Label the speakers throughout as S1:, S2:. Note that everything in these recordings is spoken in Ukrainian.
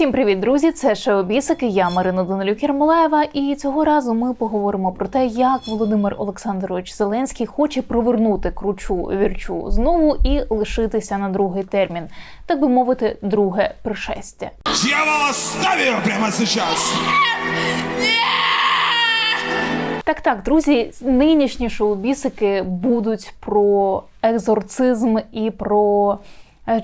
S1: Всім привіт, друзі! Це шоу Бісики. Я Марина Данилюк Ярмолаєва. І цього разу ми поговоримо про те, як Володимир Олександрович Зеленський хоче провернути кручу вірчу знову і лишитися на другий термін, так би мовити, друге пришестя.
S2: Я вас ставлю прямо сейчас.
S1: Так, так, друзі, нинішні шоу-бісики будуть про екзорцизм і про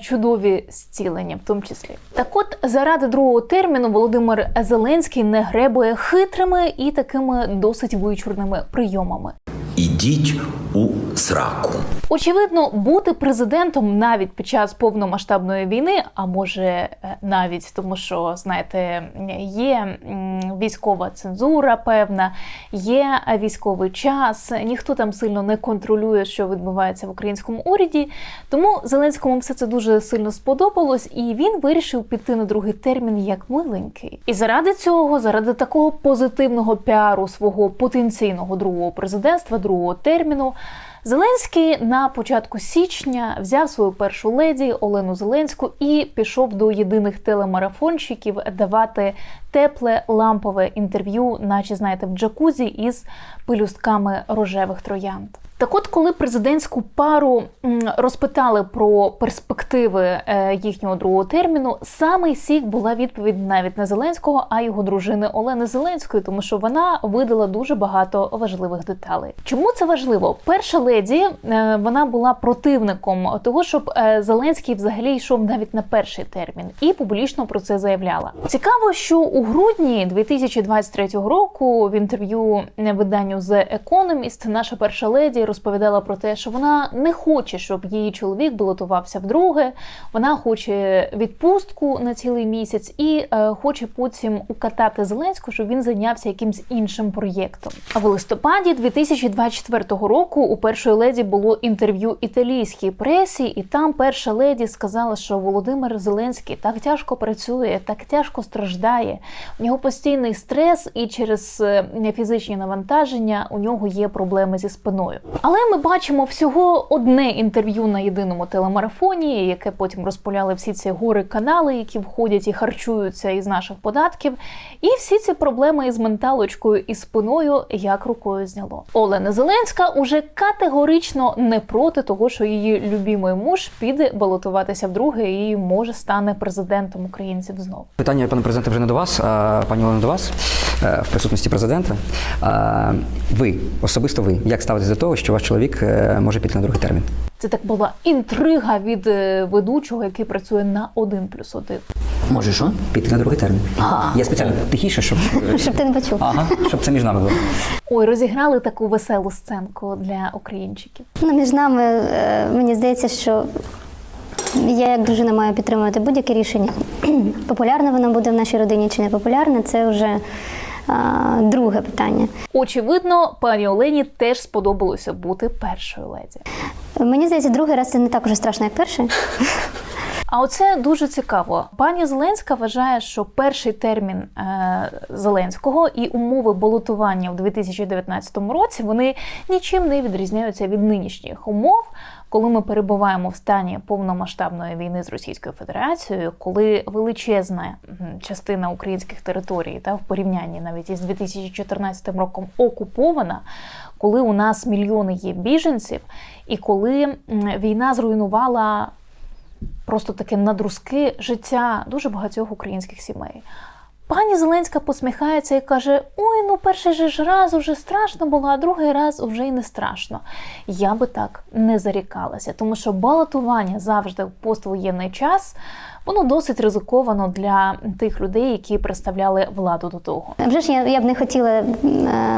S1: чудові зцілення, в тому числі. Так от, заради другого терміну Володимир Зеленський не гребує хитрими і такими досить вичурними прийомами.
S3: Ідіть у сраку.
S1: Очевидно, бути президентом навіть під час повномасштабної війни, а може е, навіть тому, що знаєте, є військова цензура, певна, є військовий час. Ніхто там сильно не контролює, що відбувається в українському уряді. Тому Зеленському все це дуже сильно сподобалось, і він вирішив піти на другий термін як миленький. І заради цього, заради такого позитивного піару свого потенційного другого президентства, другого терміну. Зеленський на початку січня взяв свою першу леді Олену Зеленську і пішов до єдиних телемарафонщиків давати тепле лампове інтерв'ю, наче знаєте, в джакузі із пелюстками рожевих троянд. Так от, коли президентську пару розпитали про перспективи е, їхнього другого терміну, самий сік була відповідь навіть не Зеленського, а його дружини Олени Зеленської, тому що вона видала дуже багато важливих деталей. Чому це важливо? Перша леді е, вона була противником того, щоб е, Зеленський взагалі йшов навіть на перший термін, і публічно про це заявляла. Цікаво, що у грудні 2023 року в інтерв'ю виданню The Economist наша перша леді розповідала про те, що вона не хоче, щоб її чоловік балотувався вдруге. Вона хоче відпустку на цілий місяць і е, хоче потім укатати Зеленського, щоб він зайнявся якимсь іншим проєктом. А в листопаді 2024 року у першої леді було інтерв'ю італійській пресі, і там перша леді сказала, що Володимир Зеленський так тяжко працює, так тяжко страждає. У нього постійний стрес, і через е, фізичні навантаження у нього є проблеми зі спиною. Але ми бачимо всього одне інтерв'ю на єдиному телемарафоні, яке потім розпуляли всі ці гори канали, які входять і харчуються із наших податків. І всі ці проблеми із менталочкою і спиною як рукою зняло. Олена Зеленська уже категорично не проти того, що її любімий муж піде балотуватися вдруге і може стане президентом українців знов.
S4: Питання, пане президенте, вже не до вас, а пані Олено, до вас в присутності президента. Ви, особисто ви, як ставитесь до того, що ваш чоловік е, може піти на другий термін?
S1: Це так була інтрига від е, ведучого, який працює на 1 плюс 1.
S4: Може що? Піти на другий термін. Я спеціально тихіше, щоб, е,
S5: Щоб ти не почув.
S4: ага, щоб це між нами було.
S1: Ой, розіграли таку веселу сценку для українчиків.
S5: Ну, між нами е, мені здається, що я як дружина маю підтримувати будь-яке рішення. Популярне воно буде в нашій родині чи не популярне, це вже друге питання.
S1: Очевидно, пані Олені теж сподобалося бути першою леді.
S5: Мені здається, другий раз це не так уже страшно, як перший.
S1: А оце дуже цікаво. Пані Зеленська вважає, що перший термін е, Зеленського і умови балотування в 2019 році вони нічим не відрізняються від нинішніх умов, коли ми перебуваємо в стані повномасштабної війни з Російською Федерацією, коли величезна частина українських територій та в порівнянні навіть із 2014 роком окупована, коли у нас мільйони є біженців, і коли війна зруйнувала просто таке надрузки життя дуже багатьох українських сімей. Пані Зеленська посміхається і каже: Ой, ну перший ж раз уже страшно було, а другий раз вже й не страшно. Я би так не зарікалася, тому що балотування завжди поствоєнний час воно досить ризиковано для тих людей, які представляли владу до того.
S5: Вже ж я, я б не хотіла е,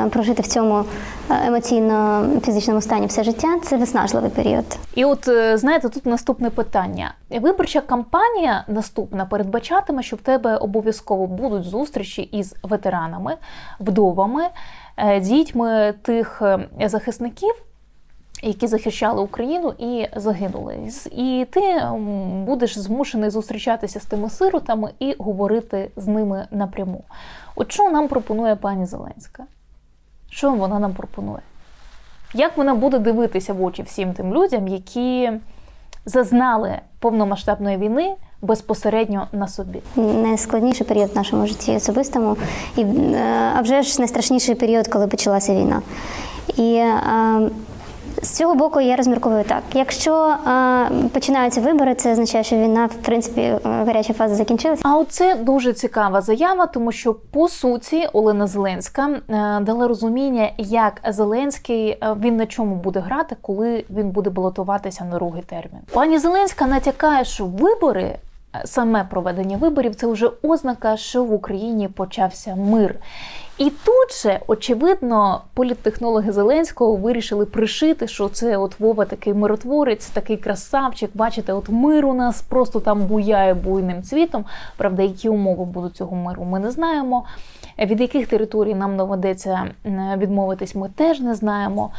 S5: прожити в цьому е, емоційно-фізичному стані все життя. Це виснажливий період.
S1: І от е, знаєте, тут наступне питання. Виборча кампанія наступна передбачатиме, що в тебе обов'язково будуть зустрічі із ветеранами, вдовами, дітьми тих захисників. Які захищали Україну і загинули, і ти будеш змушений зустрічатися з тими сиротами і говорити з ними напряму. От що нам пропонує пані Зеленська? Що вона нам пропонує? Як вона буде дивитися в очі всім тим людям, які зазнали повномасштабної війни безпосередньо на собі.
S5: найскладніший період в нашому житті особистому, і е, а вже ж найстрашніший період, коли почалася війна. І е, з цього боку я розмірковую так: якщо е, починаються вибори, це означає, що війна, в принципі, е, гаряча фаза закінчилася.
S1: А оце дуже цікава заява, тому що по суті Олена Зеленська е, дала розуміння, як Зеленський е, він на чому буде грати, коли він буде балотуватися на другий термін. Пані Зеленська натякає, що вибори. е, Саме проведення виборів це вже ознака, що в Україні почався мир. І тут же, очевидно, політтехнологи Зеленського вирішили пришити, що це от Вова такий миротворець, такий красавчик. Бачите, от мир у нас просто там буяє буйним цвітом. Правда, які умови будуть цього миру, ми не знаємо. Від яких територій нам доведеться відмовитись, ми теж не знаємо.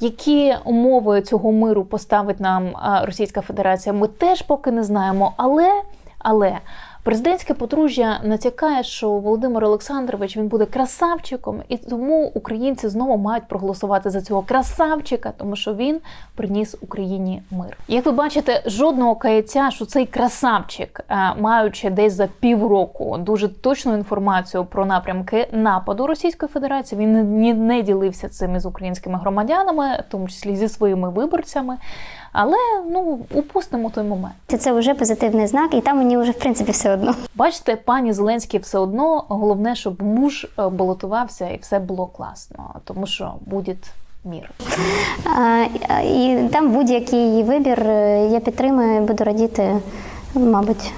S1: Які умови цього миру поставить нам Російська Федерація, ми теж поки не знаємо. Але, але президентське подружжя натякає, що Володимир Олександрович він буде красавчиком, і тому українці знову мають проголосувати за цього красавчика, тому що він приніс Україні мир. Як ви бачите, жодного каяття, що цей красавчик, е, маючи десь за півроку дуже точну інформацію про напрямки нападу Російської Федерації, він не, не ділився цим із українськими громадянами, в тому числі зі своїми виборцями. Але ну упустимо той момент.
S5: Це вже позитивний знак, і там мені вже в принципі все одно.
S1: Бачите, пані Зеленський все одно головне, щоб муж е, балотувався і все було класно, тому що буде мір.
S5: А, і там будь-який вибір е, я підтримую, буду радіти, мабуть.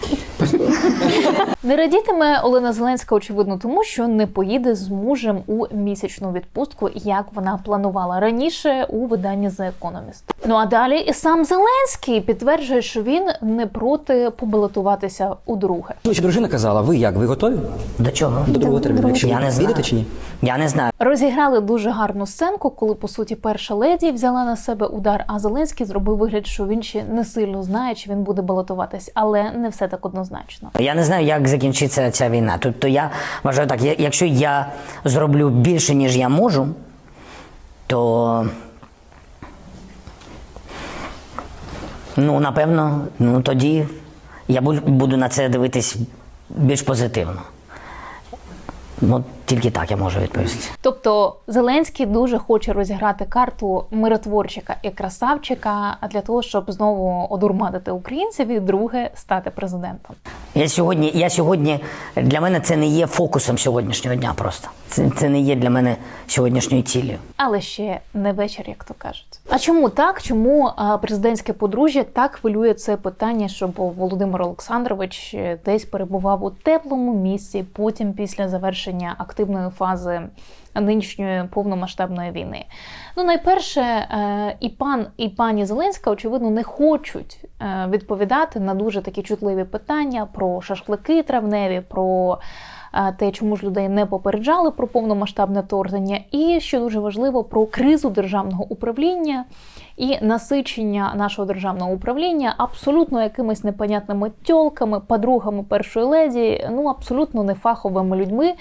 S1: Не радітиме Олена Зеленська, очевидно, тому що не поїде з мужем у місячну відпустку, як вона планувала раніше у виданні The Economist. Ну а далі і сам Зеленський підтверджує, що він не проти побалотуватися у друге.
S4: Ну, чи дружина казала, ви як? Ви готові?
S6: До чого?
S4: До другого терміну? Якщо
S6: Я не знаю.
S4: чи ні?
S6: Я не знаю.
S1: Розіграли дуже гарну сценку, коли по суті перша леді взяла на себе удар, а Зеленський зробив вигляд, що він ще не сильно знає, чи він буде балотуватись, але не все так однозначно.
S6: Я не знаю, як закінчиться ця війна. Тобто я вважаю так, якщо я зроблю більше, ніж я можу, то ну, напевно, ну тоді я бу- буду на це дивитись більш позитивно. Ну, тільки так я можу відповісти.
S1: Тобто Зеленський дуже хоче розіграти карту миротворчика і красавчика для того, щоб знову одурманити українців і друге стати президентом.
S6: Я сьогодні, я сьогодні для мене це не є фокусом сьогоднішнього дня просто. Це, це не є для мене сьогоднішньою ціллю.
S1: Але ще не вечір, як то кажуть. А чому так? Чому президентське подружжя так хвилює це питання, щоб Володимир Олександрович десь перебував у теплому місці, потім після завершення активної фази нинішньої повномасштабної війни? Ну, найперше, е, і пан і пані Зеленська, очевидно, не хочуть е, відповідати на дуже такі чутливі питання про шашлики травневі, про е, те, чому ж людей не попереджали про повномасштабне вторгнення, і що дуже важливо, про кризу державного управління і насичення нашого державного управління абсолютно якимись непонятними тьолками, подругами першої леді, ну абсолютно нефаховими людьми.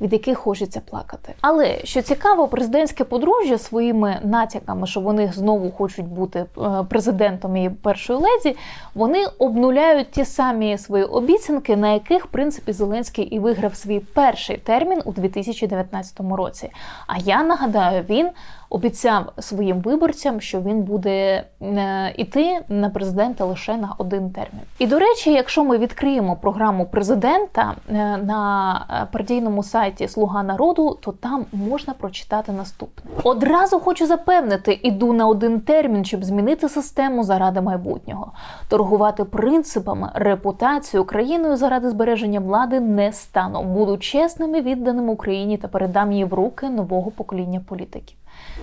S1: Від яких хочеться плакати, але що цікаво, президентське подружжя своїми натяками, що вони знову хочуть бути е, президентом і першою леді, вони обнуляють ті самі свої обіцянки, на яких в принципі Зеленський і виграв свій перший термін у 2019 році. А я нагадаю, він обіцяв своїм виборцям, що він буде е, іти на президента лише на один термін. І до речі, якщо ми відкриємо програму президента е, на е, партійному сайті Слуга народу, то там можна прочитати наступне. Одразу хочу запевнити, іду на один термін, щоб змінити систему заради майбутнього. Торгувати принципами, репутацією країною заради збереження влади не стану. Буду чесним і відданим Україні та передам її в руки нового покоління політиків.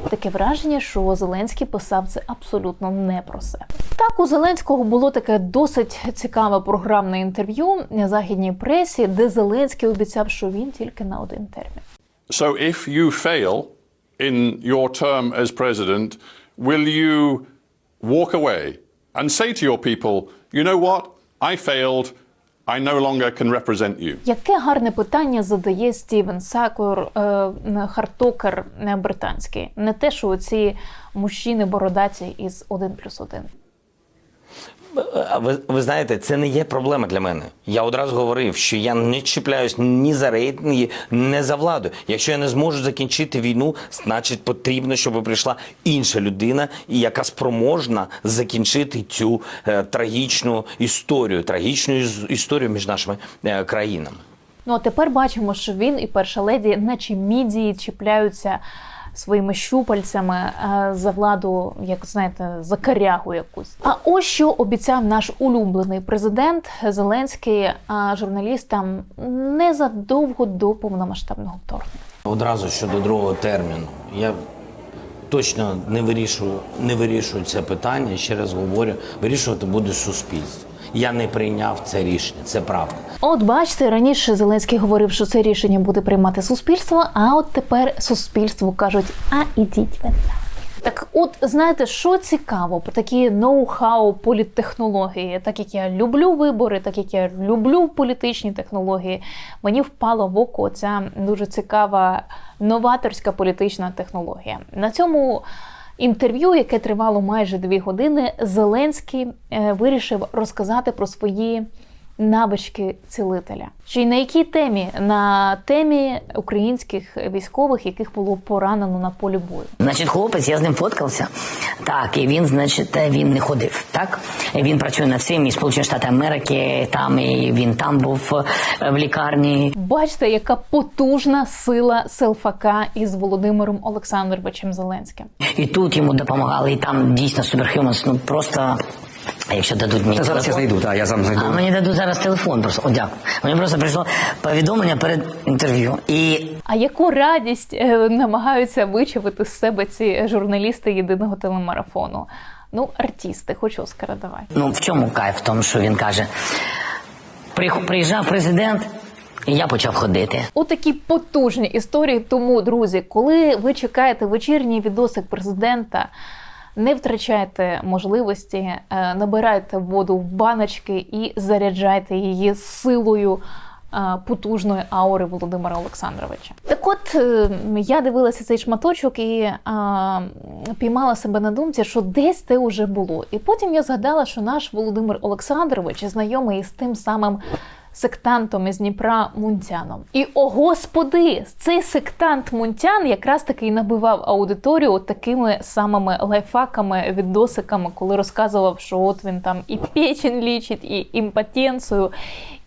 S1: Таке враження, що Зеленський писав це абсолютно не про себе. Так, у Зеленського було таке досить цікаве програмне інтерв'ю на західній пресі, де Зеленський обіцяв, що він тільки на один термін.
S7: So if you fail in your term as president, will you walk away and say to your people, you know what? I failed. I no longer can represent you.
S1: Яке гарне питання задає Стівен Сакур, е, хартокер е, британський. Не те, що оці мужчини бородаті із 1 плюс 1.
S8: Ви, ви знаєте, це не є проблема для мене. Я одразу говорив, що я не чіпляюсь ні за рейтинги, ні за владу. Якщо я не зможу закінчити війну, значить потрібно, щоб прийшла інша людина, яка спроможна закінчити цю е, трагічну історію, трагічну іс- історію між нашими е, країнами.
S1: Ну а тепер бачимо, що він і перша леді, наче мідії, чіпляються своїми щупальцями е, за владу, як знаєте, за корягу якусь. А ось що обіцяв наш улюблений президент Зеленський е, журналістам незадовго до повномасштабного вторгнення.
S8: Одразу щодо другого терміну. Я точно не вирішую, не вирішую це питання. Ще раз говорю, вирішувати буде суспільство. Я не прийняв це рішення, це правда.
S1: От бачите, раніше Зеленський говорив, що це рішення буде приймати суспільство, а от тепер суспільству кажуть: а ідіть ви. Так, от знаєте, що цікаво, про такі ноу-хау політтехнології, так як я люблю вибори, так як я люблю політичні технології, мені впала в око ця дуже цікава новаторська політична технологія. На цьому інтерв'ю, яке тривало майже дві години, Зеленський е, вирішив розказати про свої навички цілителя. Чи на якій темі? На темі українських військових, яких було поранено на полі бою.
S6: Значить, хлопець, я з ним фоткався. Так, і він, значить, е, він не ходив. Так, І він працює над цим і Сполучені Штати Америки. Там і він там був е, в лікарні.
S1: Бачите, яка потужна сила селфака із Володимиром Олександровичем Зеленським.
S6: І тут йому допомагали, і там дійсно суперхюманс. Ну просто якщо дадуть мені
S4: Та зараз я
S6: телефон.
S4: знайду, так, я сам знайду.
S6: А мені дадуть зараз телефон. Просто о, дякую. Мені просто прийшло повідомлення перед інтерв'ю. І
S1: А яку радість е, намагаються вичавити з себе ці журналісти єдиного телемарафону? Ну, артисти, хоч Оскара давай.
S6: ну в чому кайф? В тому, що він каже: «Прих- приїжджав президент, і я почав ходити.
S1: Отакі потужні історії. Тому, друзі, коли ви чекаєте вечірній відосик президента, не втрачайте можливості, е, набирайте воду в баночки і заряджайте її силою. е, Потужної аури Володимира Олександровича. Так от е, я дивилася цей шматочок і е, піймала себе на думці, що десь це вже було. І потім я згадала, що наш Володимир Олександрович знайомий з тим самим сектантом із Дніпра Мунтяном. І о господи, цей сектант Мунтян якраз таки і набивав аудиторію такими самими лайфхаками, відосиками, коли розказував, що от він там і печень лічить, і імпотенцію,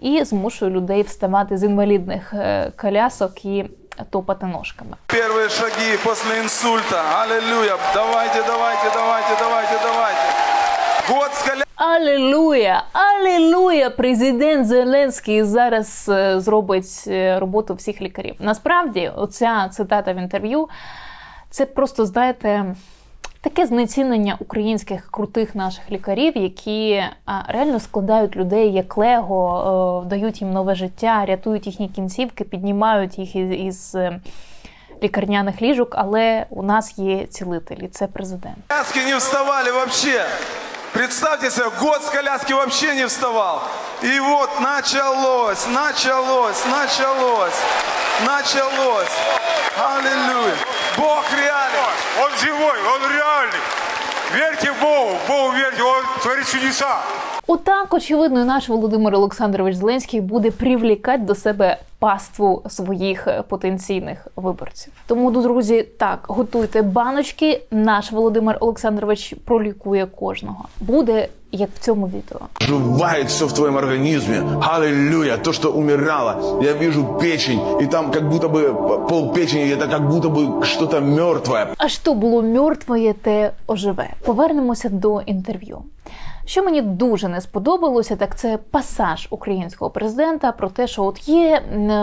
S1: і змушує людей вставати з інвалідних е, колясок і топати ножками.
S2: Первые шаги после инсульта. Аллилуйя. Давайте, давайте, давайте, давайте, давайте. Год.
S1: Алілуя! Алілуя! Президент Зеленський зараз е, зробить е, роботу всіх лікарів. Насправді, оця цитата в інтерв'ю це просто, знаєте, таке знецінення українських крутих наших лікарів, які реально складають людей як лего, е, дають їм нове життя, рятують їхні кінцівки, піднімають їх із. Лікарняних ліжок, але у нас є цілителі. Це президент.
S2: Коляски не вставали вообще. Представьте себе, год с коляски вообще не вставал. И вот началось, началось, началось, началось. Аллилуйя. Бог реален.
S9: Он живой, он реальный. Верьте Богу, Богу верьте, Он творит чудеса.
S1: Отак, очевидно, і наш Володимир Олександрович Зеленський буде привлікати до себе паству своїх е, потенційних виборців. Тому, друзі, так готуйте баночки. Наш Володимир Олександрович пролікує кожного. Буде як в цьому відео.
S10: Жувает все в твоем организме. Аллилуйя. То, что умирало. Я вижу печень, и там как будто бы пол печени, это как будто бы что-то мертвое.
S1: А що було мертвоє, те оживе. Повернемося до інтерв'ю. Що мені дуже не сподобалося, так це пасаж українського президента про те, що от є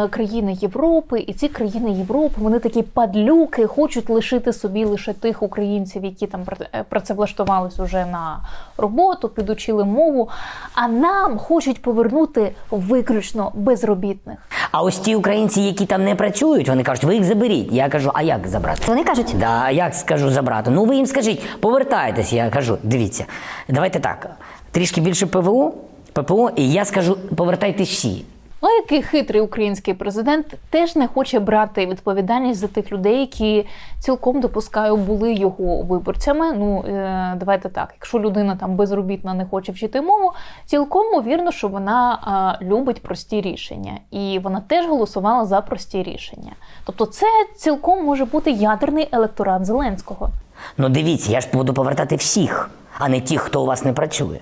S1: країни Європи, і ці країни Європи вони такі падлюки, хочуть лишити собі лише тих українців, які там е, працевлаштувались уже на роботу, підучили мову. А нам хочуть повернути виключно безробітних.
S6: А ось ті українці, які там не працюють, вони кажуть, ви їх заберіть. Я кажу, а як забрати?
S5: Вони кажуть,
S6: Да, як скажу забрати? Ну ви їм скажіть, повертайтесь. Я кажу, дивіться, давайте так. Трішки більше ПВО, ППО, і я скажу, повертайтесь всі.
S1: Ну, який хитрий український президент теж не хоче брати відповідальність за тих людей, які цілком допускаю були його виборцями. Ну е, давайте так, якщо людина там безробітна не хоче вчити мову, цілком ймовірно, що вона любить прості рішення, і вона теж голосувала за прості рішення. Тобто, це цілком може бути ядерний електорат Зеленського.
S6: Ну дивіться, я ж буду повертати всіх, а не тих, хто у вас не працює.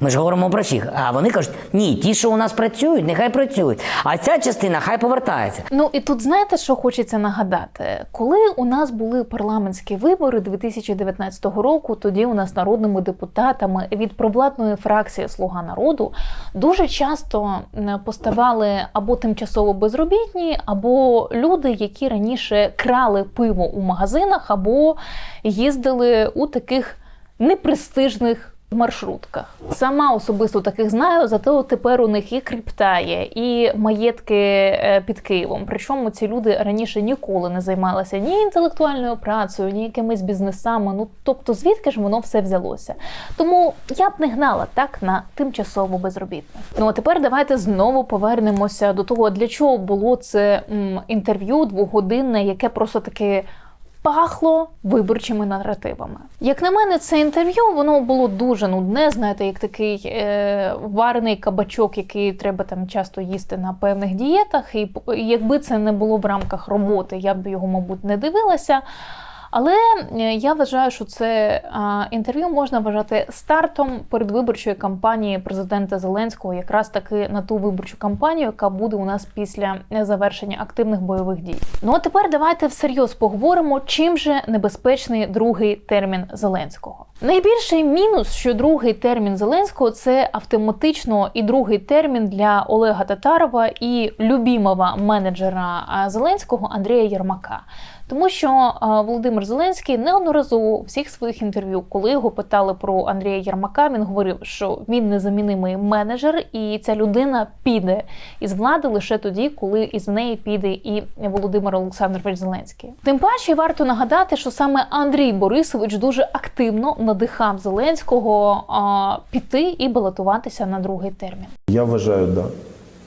S6: Ми ж говоримо про всіх. А вони кажуть, ні, ті, що у нас працюють, нехай працюють. А ця частина хай повертається.
S1: Ну і тут знаєте, що хочеться нагадати, коли у нас були парламентські вибори 2019 року, тоді у нас народними депутатами від провладної фракції Слуга народу дуже часто поставали або тимчасово безробітні, або люди, які раніше крали пиво у магазинах, або їздили у таких непрестижних. Маршрутках сама особисто таких знаю, зато тепер у них і крипта є, і маєтки е, під Києвом. Причому ці люди раніше ніколи не займалися ні інтелектуальною працею, ні якимись бізнесами. Ну тобто, звідки ж воно все взялося? Тому я б не гнала так на тимчасово безробітних. Ну а тепер давайте знову повернемося до того, для чого було це м, інтерв'ю двогодинне, яке просто таки пахло виборчими наративами. Як на мене, це інтерв'ю воно було дуже нудне. Знаєте, як такий е, варений кабачок, який треба там часто їсти на певних дієтах. І якби це не було в рамках роботи, я б його, мабуть, не дивилася. Але е, я вважаю, що це інтерв'ю можна вважати стартом передвиборчої кампанії президента Зеленського, якраз таки на ту виборчу кампанію, яка буде у нас після завершення активних бойових дій. Ну а тепер давайте всерйоз поговоримо, чим же небезпечний другий термін Зеленського. Найбільший мінус, що другий термін Зеленського це автоматично і другий термін для Олега Татарова і любімого менеджера Зеленського Андрія Єрмака. Тому що Володимир Зеленський неодноразово у всіх своїх інтерв'ю, коли його питали про Андрія Єрмака, він говорив, що він незамінимий менеджер, і ця людина піде із влади лише тоді, коли із неї піде і Володимир Олександрович Зеленський. Тим паче варто нагадати, що саме Андрій Борисович дуже активно надихав Зеленського а, піти і балотуватися на другий термін.
S11: Я вважаю, да.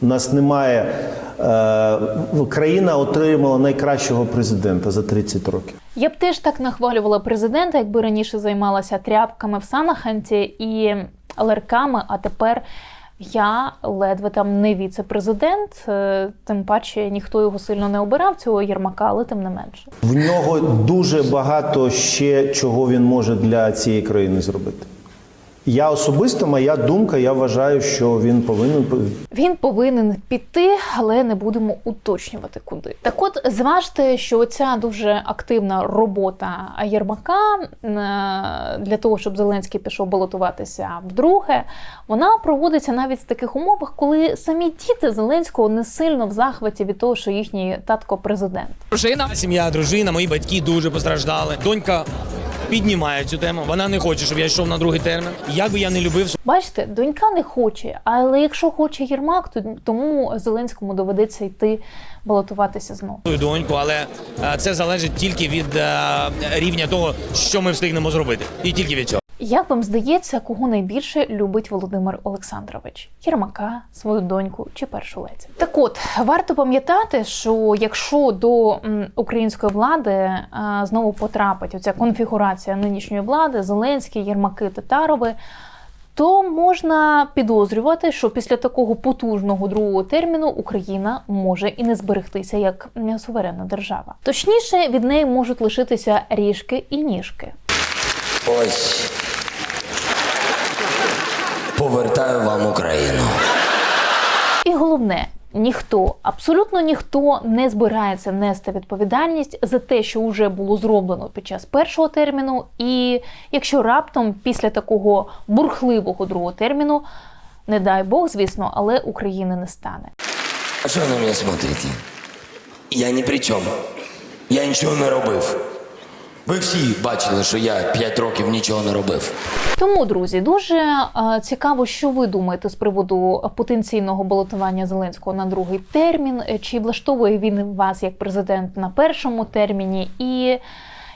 S11: У нас немає. Е, країна отримала найкращого президента за 30 років.
S1: Я б теж так нахвалювала президента, якби раніше займалася тряпками в Санаханті і ларками, а тепер я ледве там не віце-президент. Е, Тим паче ніхто його сильно не обирав, цього Єрмака, але тим не менше.
S11: В нього дуже багато ще чого він може для цієї країни зробити. Я особисто, моя думка, я вважаю, що він повинен
S1: Він повинен піти, але не будемо уточнювати куди. Так от зважте, що ця дуже активна робота Єрмака е, для того, щоб Зеленський пішов балотуватися вдруге, вона проводиться навіть в таких умовах, коли самі діти Зеленського не сильно в захваті від того, що їхній татко президент.
S12: Дружина, сім'я, дружина, мої батьки дуже постраждали. Донька піднімає цю тему. Вона не хоче, щоб я йшов на другий термін. Як би я не любив
S1: Бачите, донька не хоче, але якщо хоче Єрмак, то тому Зеленському доведеться йти балотуватися знову.
S12: доньку, але е, це залежить тільки від е, рівня того, що ми встигнемо зробити, і тільки від цього.
S1: Як вам здається, кого найбільше любить Володимир Олександрович? Єрмака, свою доньку чи першу леді? Так от варто пам'ятати, що якщо до української влади е, знову потрапить оця конфігурація нинішньої влади, Зеленський, Єрмаки, Татарови. То можна підозрювати, що після такого потужного другого терміну Україна може і не зберегтися як суверенна держава. Точніше, від неї можуть лишитися ріжки і ніжки.
S3: Ось. Повертаю вам Україну.
S1: І головне, ніхто, абсолютно ніхто не збирається нести відповідальність за те, що вже було зроблено під час першого терміну, і якщо раптом після такого бурхливого другого терміну, не дай Бог, звісно, але України не стане.
S3: А що ви на мене смотрите? Я ні при чому. Я нічого не робив. Ви всі бачили, що я 5 років нічого не робив.
S1: Тому, друзі, дуже е, цікаво, що ви думаєте з приводу потенційного балотування Зеленського на другий термін. Е, Чи влаштовує він вас як президент на першому терміні? І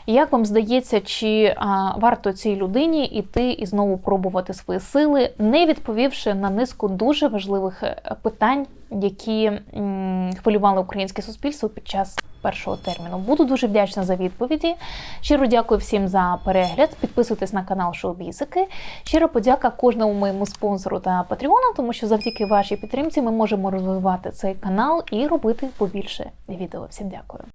S1: як вам здається, чи а, варто цій людині іти і знову пробувати свої сили, не відповівши на низку дуже важливих е, питань, які хвилювали українське суспільство під час першого терміну. Буду дуже вдячна за відповіді. Щиро дякую всім за перегляд. Підписуйтесь на канал Шоу-Бізики. Щиро подяка кожному моєму спонсору та патреону, тому що завдяки вашій підтримці ми можемо розвивати цей канал і робити побільше відео. Всім дякую.